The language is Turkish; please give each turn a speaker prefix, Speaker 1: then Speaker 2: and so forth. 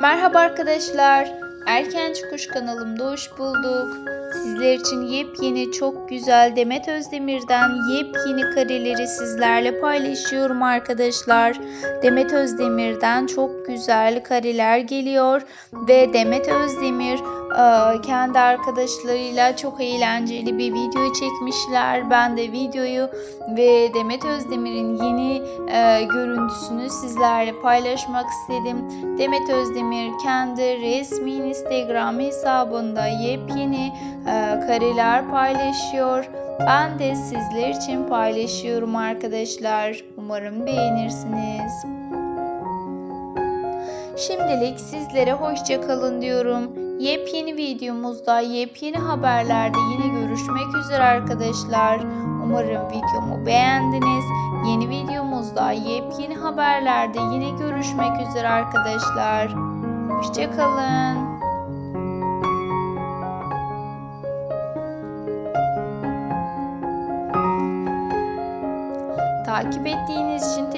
Speaker 1: Merhaba arkadaşlar. Erken Çıkış kanalımda hoş bulduk. Sizler için yepyeni çok güzel Demet Özdemir'den yepyeni kareleri sizlerle paylaşıyorum arkadaşlar. Demet Özdemir'den çok güzel kareler geliyor ve Demet Özdemir e, kendi arkadaşlarıyla çok eğlenceli bir video çekmişler. Ben de videoyu ve Demet Özdemir'in yeni e, görüntüsünü sizlerle paylaşmak istedim. Demet Özdemir kendi resmi Instagram hesabında yepyeni kareler paylaşıyor. Ben de sizler için paylaşıyorum arkadaşlar. Umarım beğenirsiniz. Şimdilik sizlere hoşça kalın diyorum. Yepyeni videomuzda, yepyeni haberlerde yine görüşmek üzere arkadaşlar. Umarım videomu beğendiniz. Yeni videomuzda, yepyeni haberlerde yine görüşmek üzere arkadaşlar. Hoşça kalın. Takip ettiğiniz için.